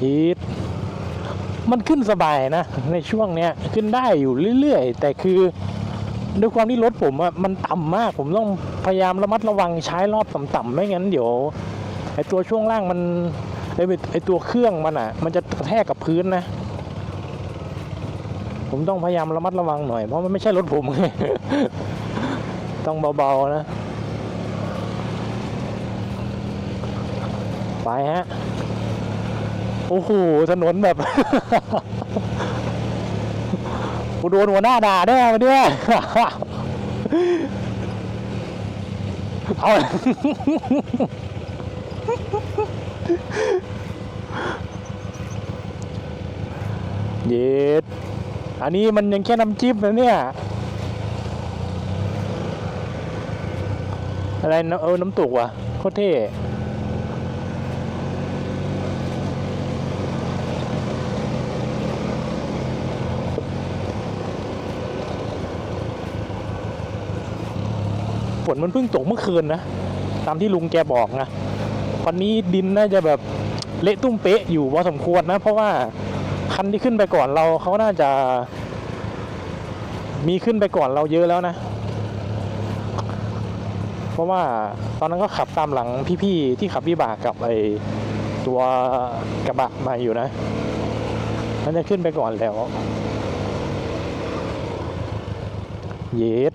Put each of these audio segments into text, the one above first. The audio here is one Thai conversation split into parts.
ฮีทมันขึ้นสบายนะ ในช่วงเนี้ยขึ้นได้อยู่เรื่อยๆ แต่คือด้วยความที่รถผมอะมันต่ำมาก ผมต้องพยายามระมัดระวังใช้รอบต่ำๆไม่งั้นเดี๋ยวไอตัวช่วงล่างมันไอไอตัวเครื่องมันอะมันจะกระแทกกับพื้นนะ ผมต้องพยายามระมัดระวังหน่อยเพราะมันไม่ใช่รถผมไงต้องเบาๆนะ ไปฮะ โอ้โห ถนนแบบ กูโดนหัวหน้าด่าแน่มาเนี่ยเอาเย็ดอันนี้มันยังแค่น้ำจิ้มนะเนี่ย อะไรนะเออน้ำตกว่ะโคตรเท่ นมันเพิ่งตกเมื่อคืนนะ ตามที่ลุงแกบอกนะวันนี้ดินน่าจะแบบเละตุ้มเป๊ะอยู่พอสมควรนะ เพราะว่าคันที่ขึ้นไปก่อนเราเขาน่าจะ มีขึ้นไปก่อนเราเยอะแล้วนะ เพราะว่าตอนนั้นก็ขับตามหลังพี่ๆที่ขับวิบากกับไอตัวกระบะมาอยู่นะมันจะขึ้นไปก่อนแล้ว เย็ด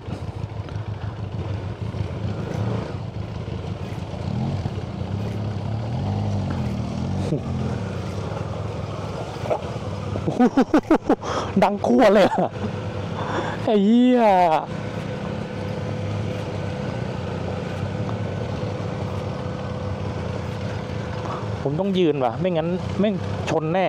ดังคั่วเลยอะไอ้เหี้ยผมต้องยืนว่ะ ไม่งั้นไม่ชนแน่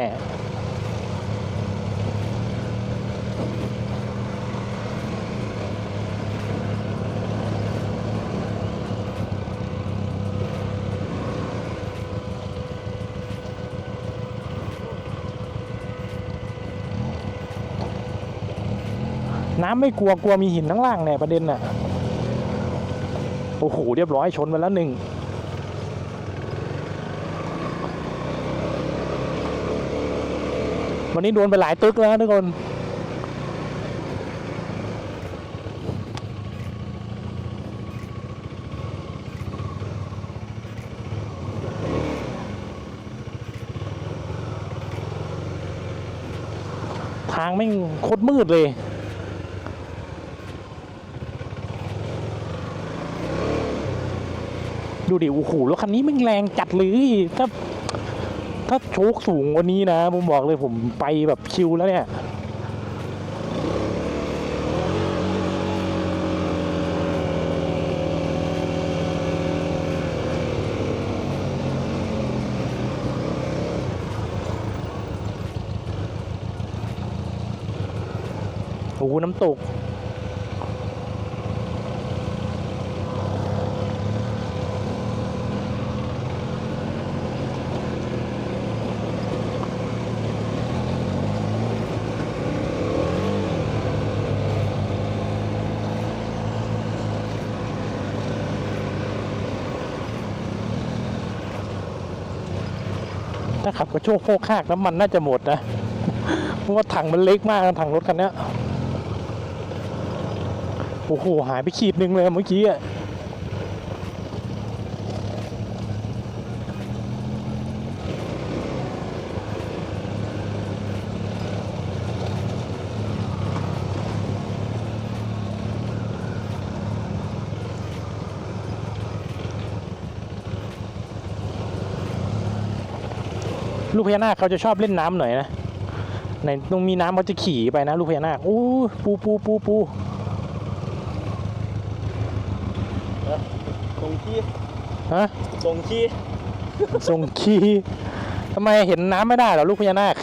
น้ำไม่กลัวกลัวมีหินข้งล่างเนี่ยประเด็นน่ะโอ้โหเรียบร้อยชนไปแล้วหนึ่งวันนี้โดนไปหลายตึกแล้วทุกคนทางแม่โคตรมืดเลย ดูดิโอ้โหรถคันนี้ม่งแรงจัดเลยถ้าถ้าโชคสูงกวันนี้นะ ผมบอกเลยผมไปแบบชิวแล้วเนี่ยโอ้น้ำตก ถ้าขับกระโชกโคกคากน้ำมันน่าจะหมดนะเพราะว่าถังมันเล็กมากถังรถคันนี้โอ้โหหายไปขีดหนึ่งเลยเมื่อกี้อะ ลูกพญานาคเขาจะชอบเล่นน้ำหน่อยนะในตรงมีน้ำเขาจะขี่ไปนะ ลูกพญานาคอู้ปูปูปูปูส่งขี้ฮะส่งขี้ส่งขี่ทำไมเห็นน้ำไม่ได้เหรอลูกพญานาค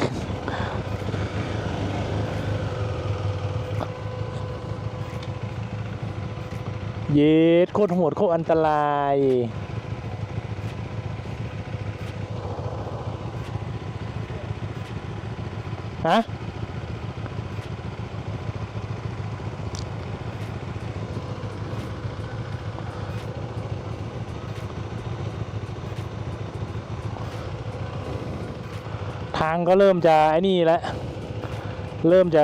เย็ดโคตรโหดโคตรอันตราย ฮะทางก็เริ่มจะไอ้นี่แล้ว เริ่มจะ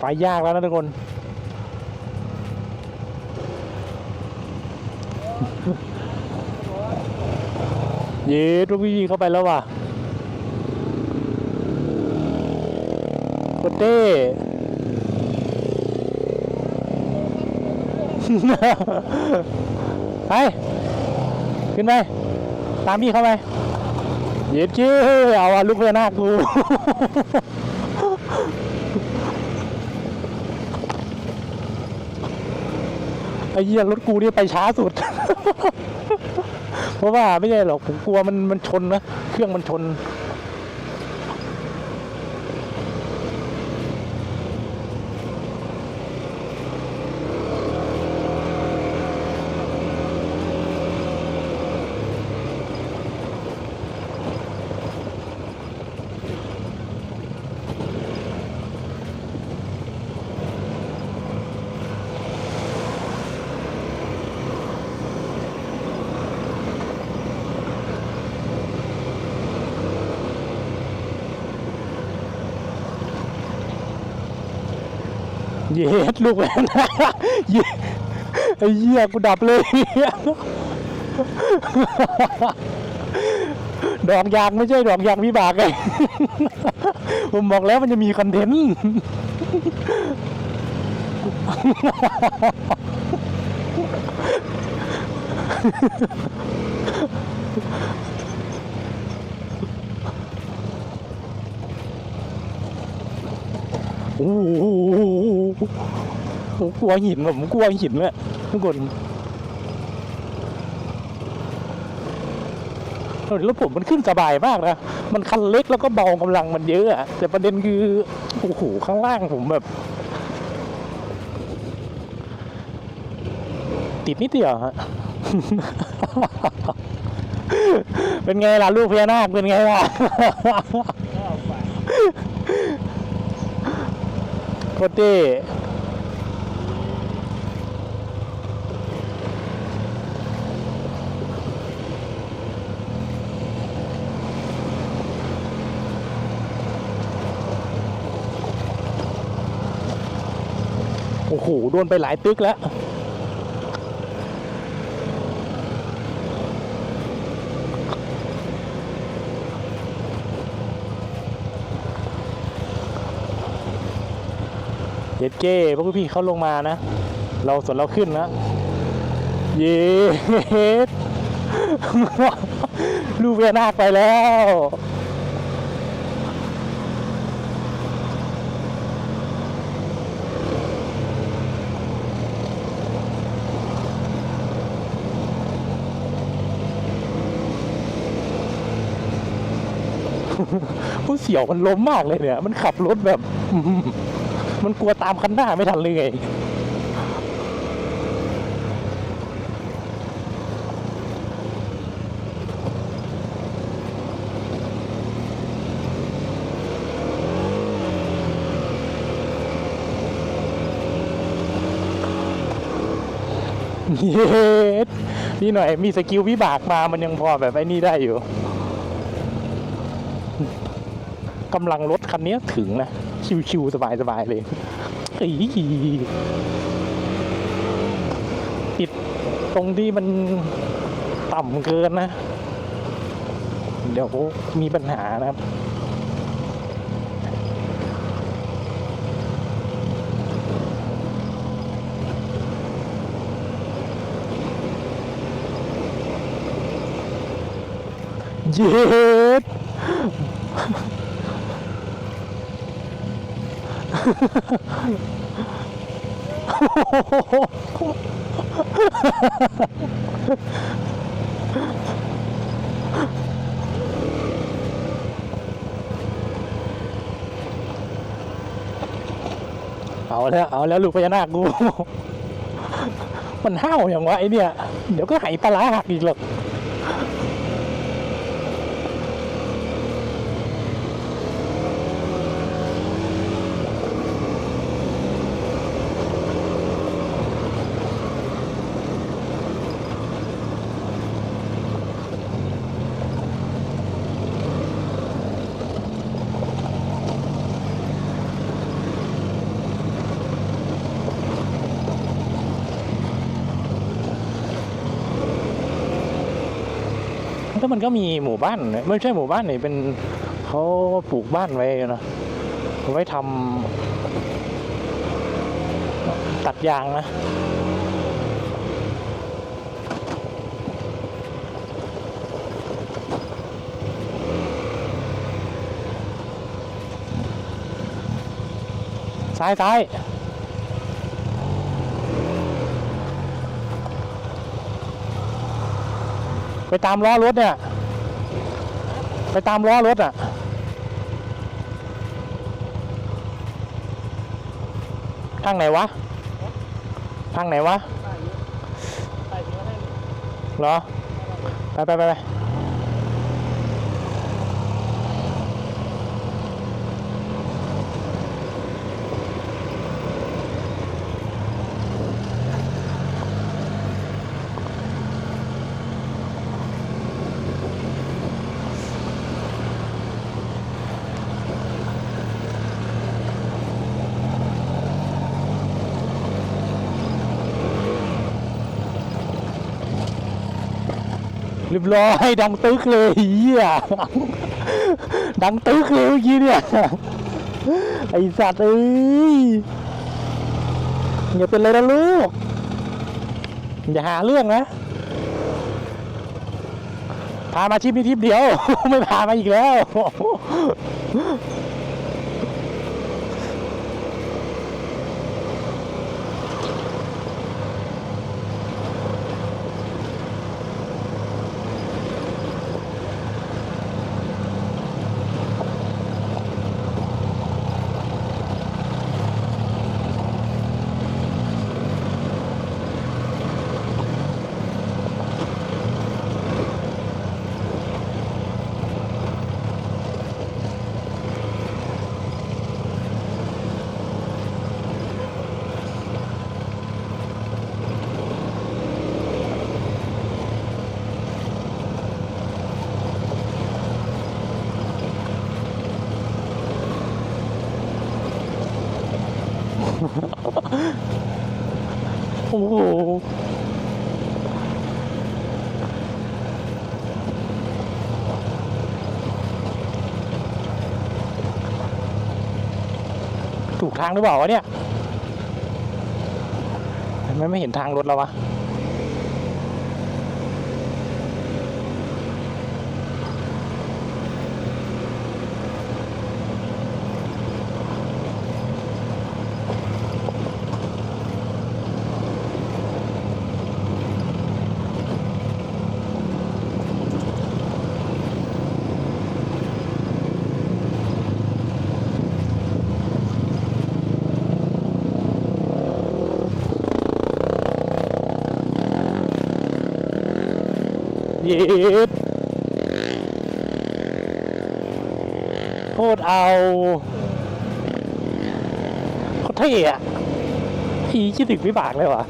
ไปยากแล้วนะทุกคน เย้ทุกพี่เข้าไปแล้วว่ะโค เต้ ไป ขึ้นไป ตามพี่เข้าไปเย็ดเจ้เอาอะลูกเพื่อนหน้ากู ไอ้เหี้ยรถกูนี่ไปช้าสุด เพราะว่าไม่ใช่หรอก ผมกลัวมันมันชนนะ เครื่องมันชน เย็ดลูกแหวนเย็ดไอ้เหี้ยกูดับเลยดอกยางไม่ใช่ดอกยางวิบากไงผมบอกแล้วมันจะมีคอนเทนต์ โอ้โหผม กลัวหินผมกลัวหินเลยทุกคนแล้วผมมันขึ้นสบายมากนะ มันคันเล็กแล้วก็เบากำลังมันเยอะอะแต่ประเด็นคือ โอ้โห ข้างล่างผมแบบ ติดนิดเดียวฮะ เป็นไงล่ะ ลูกพญานาคเป็นไงล่ะ โคตรเต้โอ้โห โดนไปหลายตึกแล้ว ย็ดเก้พวกพี่เขาลงมานะ เราส่วนเราขึ้นนะเย็ดลูกเวียนาคไปแล้วผู้เสี่ยวมันล้มมากเลยเนี่ย มันขับรถแบบ มันกลัวตามคันหน้าไม่ทันเลยไงเย็ดนี่หน่อยมีสกิลวิบากมามันยังพอแบบไอ้นี่ได้อยู่กำลังรถคันนี้ถึงนะ ชิวๆสบายๆเลยอีติดตรงที่มันต่ำเกินนะ เดี๋ยวมีปัญหานะครับเย็ด เอาแล้วเอาแล้วลูกพญานาคกู มันห้าวอย่างวะไอเนี่ย เดี๋ยวก็ไหปลาร้าหักอีกหรอก แล้วมันก็มีหมู่บ้านนะไม่ใช่หมู่บ้านนี่เป็นเขาปลูกบ้านไว้นะเอาไว้ทำตัดยางนะซ้ายซ้าย ไปตามล้อรถเนี่ย ไปตามล้อรถอะทางไหนวะทางไหนวะเหรอ ไปไปไปไป เรียบร้อยดังตึกเลยเฮียดังตึกเลยเมื่อกี้เนี่ยไอสัตว์เอ้ยอย่าเป็นเลยนะลูก อย่าหาเรื่องนะพามาชิปนี้ทิปเดียว ไม่พามาอีกแล้ว โอ้โหถูกทางหรือเปล่าวะเนี่ยทำไมไม่เห็นทางรถแล้ววะ ย็ดโคตรเอาโคตรเท่อะอีคิดถึงวิบากเลยวะ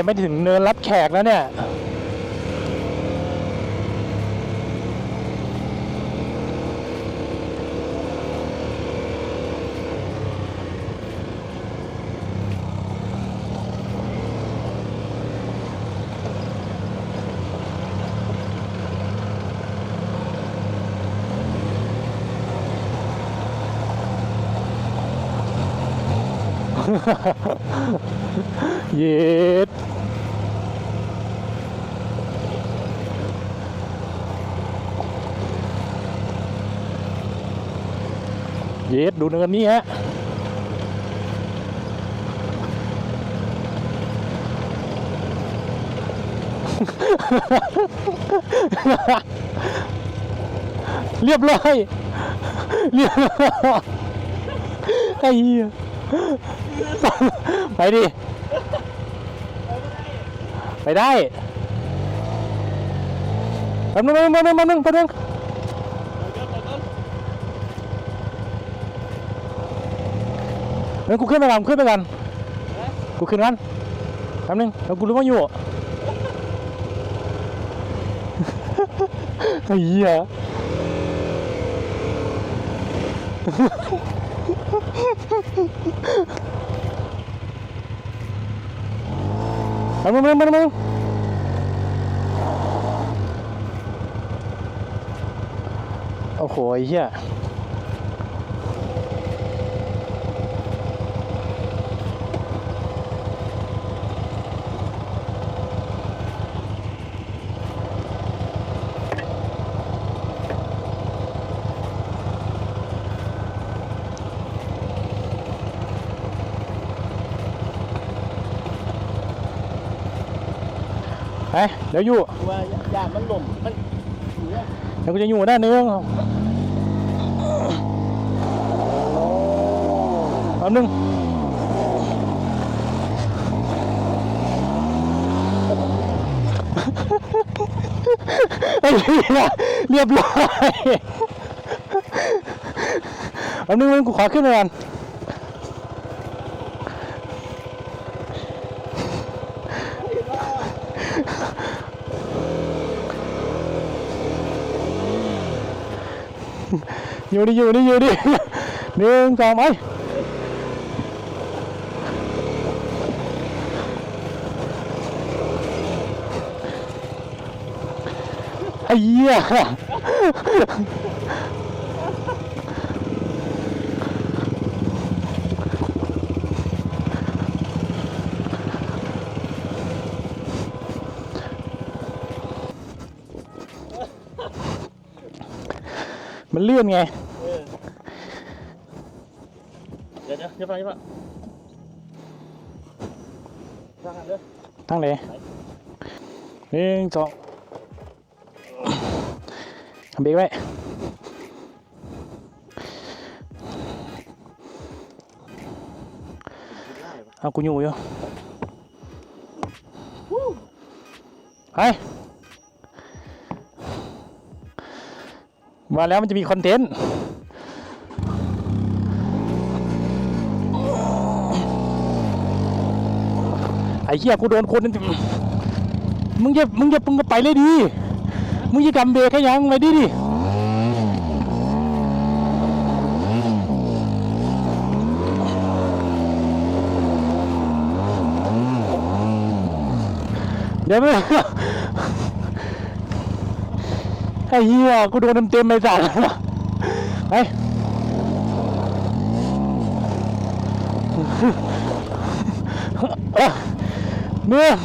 ยังไม่ถึงเนินรับแขกแล้วเนี่ยเย็ด เย็ดดูเนินนี้ฮะเรียบร้อยเรียบร้อยไอ้เหี้ยไปดิ ไปได้แป๊บนึงแป๊บนึงแป๊บนึงแป๊บนึง แป๊บนึงเดี๋ยกูขึ้นไปก่อนขึ้นไปก่อนกูขึ้นกันแป๊บนึงแล้วกูรู้ว่าอยู่ไอ้เหี้ยแป๊บนึงแป๊บนึงแป๊บนึงโอ้โหไอ้เหี้ย ไปเดี๋ยวอยู่ว่าอย่ามันหล่มมันเหนียวเดี๋ยวกูจะอยู่ด้านนึงแป๊บนึงไอ้เหี้ยเรียบร้อยแป๊บนึงมึงกูขอขึ้นไปก่อน อยู่ดิอยู่ดิอยู่ดิหนึ่งสองไปไอ้เหี้ยมันเลื่อนไง เออเดี๋ยวเดี๋ยวเดี๋ยวไปเดี๋ยวไปทางหันเลยตั้งเลยหนึ่งสองทำเบรกไว้เอากูอยู่อยู่ไปมาแล้วมันจะมีคอนเทนต์ อ้เหี้ยกูโดนคนมึงจะมึงจะมึงก็ไปเลยดีมึงจะกำเบรกแค่ยังไปดิดิเดี๋ยวไม่ไอ้เหี้ยกูโดนเต็มๆไปสั่นไปเออ หนึ่ง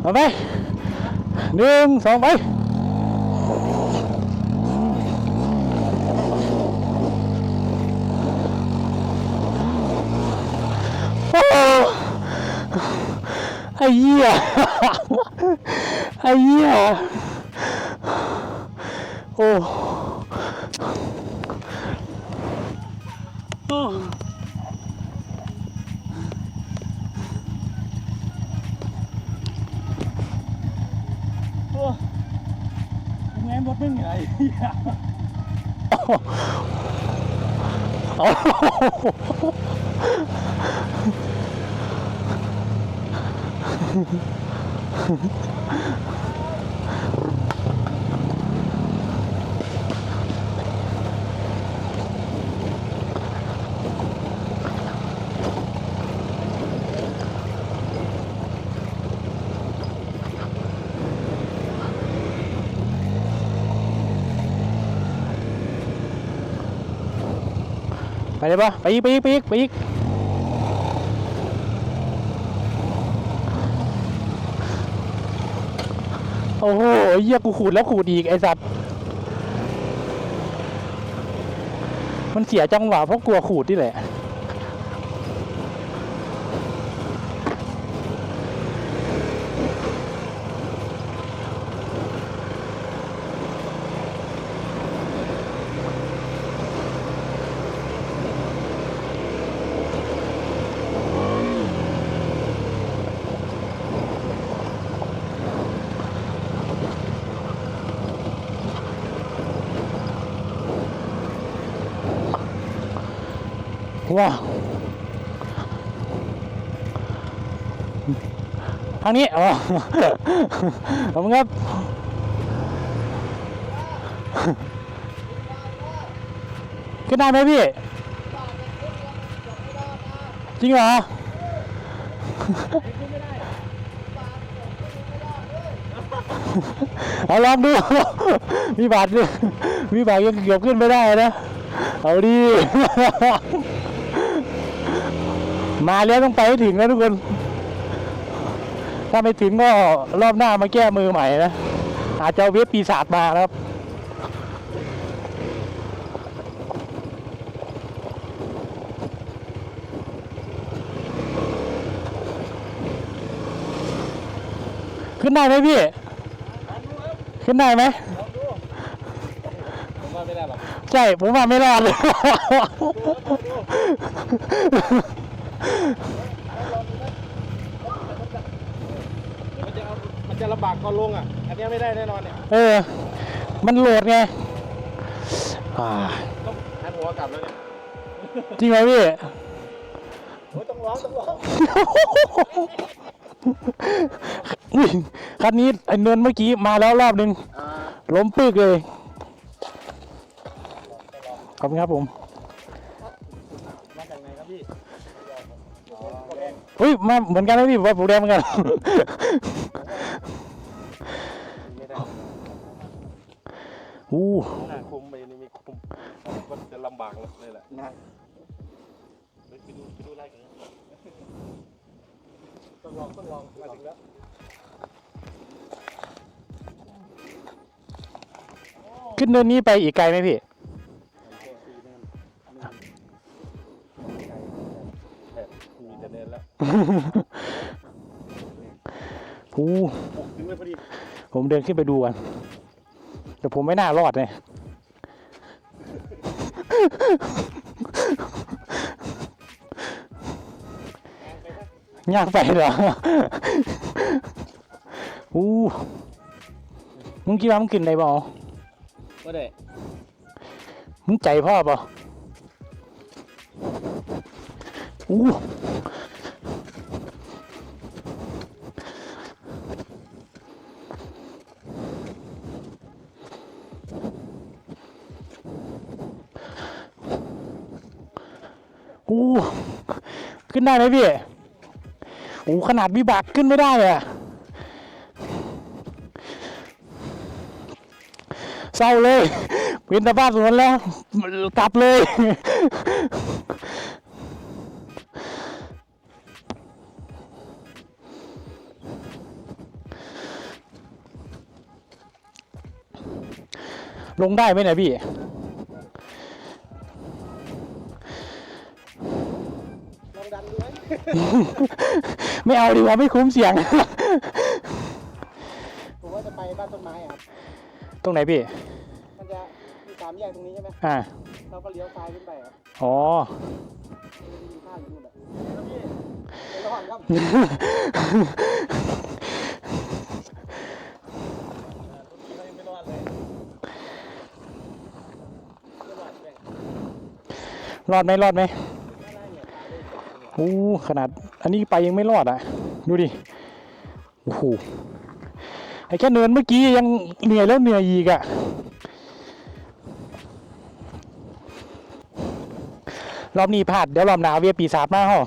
เอาไปหนึ่งสองไปโอ้ไอ้เหี้ยไอ้เหี้ยโอ้โอ้ フフフフ。 ไปได้ปะไปอีกไปอีกไปอีกไปอีกโอ้โหเหี้ยกูขูดแล้วขูดอีกไอ้สัตว์มันเสียจังหวะเพราะกลัวขูดนี่แหละ ว้าวทางนี้อ๋อขอบคุณครับขึ้นได้ไหมพี่ จริงเหรอ เอาลองดู มีบาด้วยมีบาทยังเกือบขึ้นไม่ได้นะ เอาดี มาแล้วต้องไปให้ถึงนะทุกคน ถ้าไม่ถึงก็รอบหน้ามาแก้มือใหม่นะ อาจจะเอาเว็บปีศาจมานะครับขึ้นได้ไหมพี่ ขึ้นได้ไหมผมว่าไม่ได้หรอกใช่ ผมว่าไม่รอดเลย มันจะเอามันจะลำบากก่อนลงอะ อันเนี้ยไม่ได้แน่นอนเนี่ยเออ มันโหลดไงอ่าต้องหันหัวกลับแล้วเนี่ยจริงไหมพี่ โอ้ยต้องร้องต้องร้องอุ้ยคันนี้ไอ้เนินเมื่อกี้มาแล้วรอบนึง อ่าล้มปึกเลย ขอบคุณครับผม มาจากไหนครับพี่ อ๋ออุ้ยมาเหมือนกันนะพี่ว่าผมแดงเหมือนกัน ไม่ได้อู้หน้าคุมไปนี่มีคุมก็จะลำบากเลยแหละนะไปดูไปดูไล่กันต้องลองต้องลองมาถึงแล้วขึ้นเนินนี้ไปอีกไกลไหมพี่ แต่เนินแล้วอู้ถึงเลยพอดีผมเดินขึ้นไปดูกันแต่ผมไม่น่ารอดเลยยากไปเหรออู้มึงคิดว่ามึงกินได้บ่ก็ได้มึงใจพ่อป่ะอู้อู้ขึ้ นได้ไหมพี่โอ้ขนาดวิบากขึ้นไม่ได้เลยอะเศร้าเลยเป็นตาบ้าสวนแล้วกลับเลย ลงได้ไหมเนี่ยพี่ ไม่เอาดีกว่าไม่คุ้มเสี่ยง ผมว่าจะไปบ้านต้นไม้อะครับ ตรงไหนพี่ มันจะมีสามแยกตรงนี้ใช่ไหมอ่า เราก็เลี้ยวซ้ายขึ้นไปครับอ๋อ มันจะมีข้าวอยู่นู่นแหละครับพี่ไปรอดครับไม่รอดเลยไม่รอดเลยรอดไหมรอดไหม อ้ขนาดอันนี้ไปยังไม่รอดอะ ดูดิโอ้โหไอ้แค่เนินเมื่อกี้ยังเหนื่อยแล้วเหนื่อยอีกอะรอบนี้พลาดเดี๋ยวรอบหน้าเวียปีศาจมาห่อ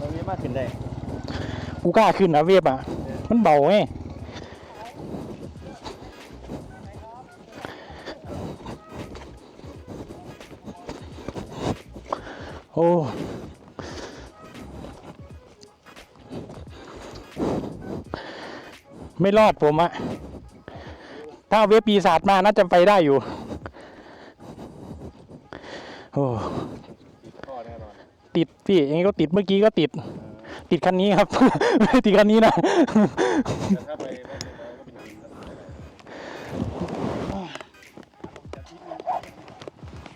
ตรงนี้มาขึ้นได้ กูกล้าขึ้นนะเวียบอะ มันเบาไง อ้ไม่รอดผมอะถ้าเว็บปีศาจมาน่าจะไปได้อยู่ โอ้ติดพี่อย่างนี้ก็ติดเมื่อกี้ก็ติด ติดคันนี้ครับ ไม่ติดคันนี้นะตาไปบ้านต้นไม้ก็เป็นหินนะ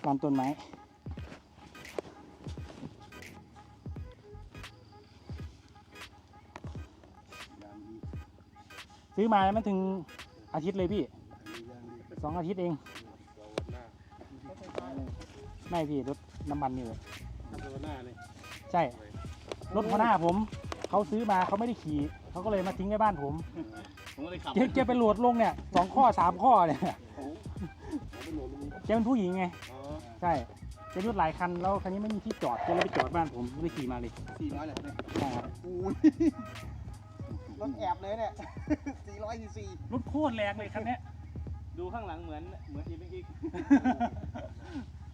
ลำต้นไม้ ซื้อมามันถึงอาทิตย์เลยพี่สองอาทิตย์เองไม่พี่รถน้ำมันนี่เลยทำตัวหน้าเลยใช่รถหัวหน้าผมเขาซื้อมาเขาไม่ได้ขี่เขาก็เลยมาทิ้งไว้บ้านผมผมก็เลยขับแกแกไปโหลดลงเนี่ยสองข้อสามข้อเนี่ยโอ้โหผมไปโหลดมันแกเป็นผู้หญิงไงอ๋อใช่แกรถหลายคันแล้วคันนี้ไม่มีที่จอดแกเลยไปจอดบ้านผมก็เลยขี่มาเลยสี่ร้อยเลยเนี่ยใช่ครับอุ้ย รถแอบเลยเนี่ยสี่ร้อยสี่สี่รถโคตรแรงเลยคันเนี้ย ดูข้างหลังเหมือนเหมือนอีกอีก